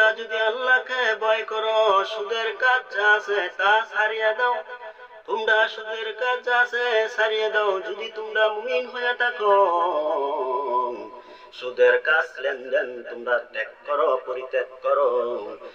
তোমরা যদি আল্লাহকে ভয় করো, সুদের কাজ যা আছে তা ছাড়িয়ে দাও। তোমরা সুদের কাজ যা আছে ছাড়িয়ে দাও। যদি তোমরা মুমিন হয়ে থাকো, সুদের কাজ লেনদেন তোমরা ত্যাগ করো, পরিত্যাগ করো।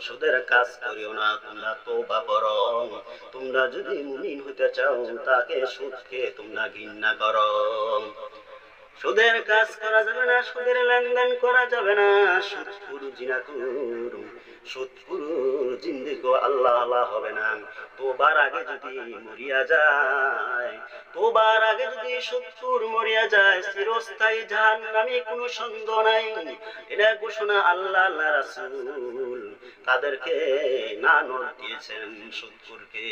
সুদের কাজ করিও না, তোমরা তোবা করো। তোমরা যদি মুমিন হইতে চাও, তাকে সুদকে তোমরা ঘৃণা করো। সুদের কাজ করা যাবে না, সুদের লেনদেন করা যাবে না। সুদপুর জিনাকুর সুদপুর জিন্দিগো আল্লাহ আল্লাহ হবে না। তোবার আগে যদি মরিয়া যায়, তোবার আগে যদি সুদপুর মরিয়া যায়, চিরস্থায়ী জাহান নামে কোনো সন্দেহ নাই। এটা ঘোষণা আল্লাহ আল্লাহ রাসুল তাদেরকে না নোট দিয়েছেন সুদপুরকে।